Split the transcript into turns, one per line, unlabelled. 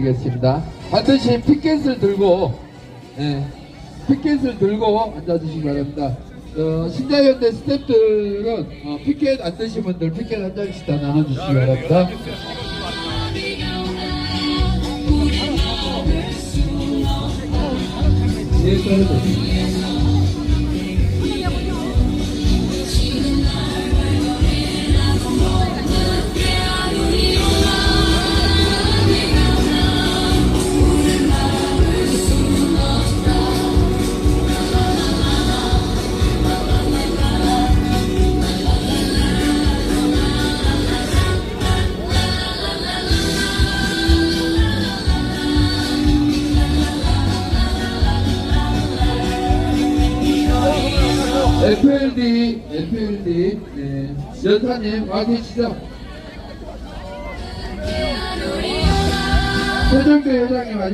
부탁드리겠습니다. 반드시 피켓을 들고, 예, 피켓을 들고 앉아주시기 바랍니다. 어, 신자연대 스태프들은 어, 피켓 안 드신 분들 피켓 한 장씩 다 나눠주시기 바랍니다. 예, FLD, FLD, 네. 연사님 와 계시죠? 회장님 와